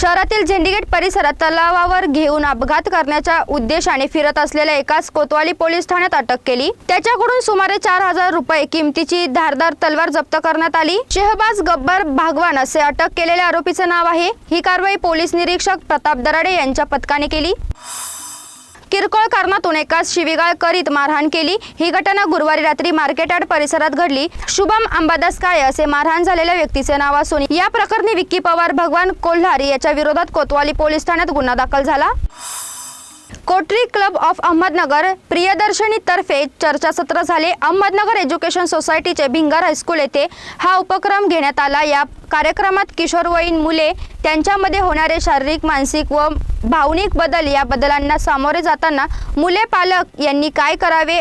शहरातील झेंडीगेट परिसरात तलावावर घेऊन अपघात करण्याच्या उद्देशाने फिरत असलेल्या एकाच कोतवाली पोलीस ठाण्यात अटक केली. त्याच्याकडून सुमारे चार हजार रुपये किमतीची धारदार तलवार जप्त करण्यात आली. शेहबाज गब्बर भागवान असे अटक केलेल्या आरोपीचे नाव आहे. ही कारवाई पोलीस निरीक्षक प्रताप दराडे यांच्या पथकाने केली. किरकोळ कारणातून एकाच शिवीगाळ करीत मारहाण केली. ही घटना गुरुवारी रात्री मार्केट परिसरात घडली. शुभम अंबादास काळे असे मारहाण झालेल्या व्यक्तीचे नाव असून या प्रकरणी विक्की पवार भगवान कोल्हारी याच्या विरोधात कोतवाली पोलीस ठाण्यात गुन्हा दाखल झाला. Coterie club of Ahmednagar Priyadarshini तर्फे चर्चासत्र झाले. अहमदनगर एज्युकेशन सोसायटीचे भिंगार हायस्कूल येथे हा उपक्रम घेण्यात आला. या कार्यक्रमात किशोरवयीन मुले त्यांच्यामध्ये होणारे शारीरिक मानसिक व भावनिक बदल या बदलांना सामोरे जाताना मुले पालक यांनी काय करावे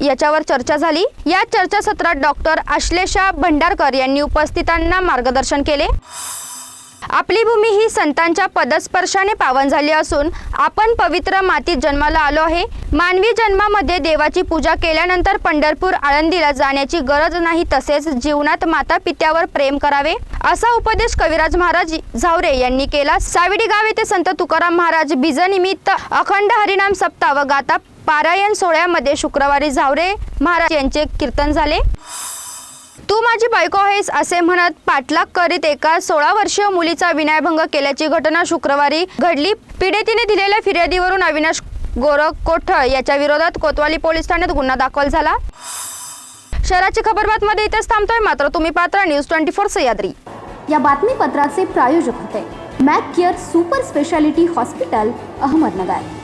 याच्यावर चर्चा झाली. या चर्चासत्रात डॉक्टर आश्लेषा भंडारकर यांनी उपस्थितांना मार्गदर्शन केले. आपली भूमी ही संतांच्या पदस्पर्शाने पावन झाली असून आपण पवित्र मातीत जन्माला आलो आहे. मानवी जन्मामध्ये देवाची पूजा केल्यानंतर पंढरपूर आळंदीला जाण्याची गरज नाही तसेच जीवनात माता पित्यावर प्रेम करावे. असा उपदेश कविराज महाराज झावरे यांनी केला. साविडी गाव येथे संत तुकाराम महाराज बीजनिमित्त अखंड हरिनाम सप्ताह व गाता पारायण सोहळ्यामध्ये शुक्रवारी झावरे महाराज यांचे कीर्तन झाले. तू माझी बायको आहेस असे म्हणत पाठलाग करीत एका सोळा वर्षीय मुलीचा विनयभंग केल्याची घटना शुक्रवारी घडली. पीडितीने दिलेल्या फिर्यादीवरून अविनाश गोरख कोठळ याच्या विरोधात कोतवाली पोलीस ठाण्यात गुन्हा दाखल झाला. शहराची खबरबातमध्ये इथेच थांबतोय. मात्र तुम्ही पात्र न्यूज ट्वेंटी फोर सह्याद्री. या बातमीपत्राचे प्रायोजक होते. Mac Care super speciality hospital Ahmednagar.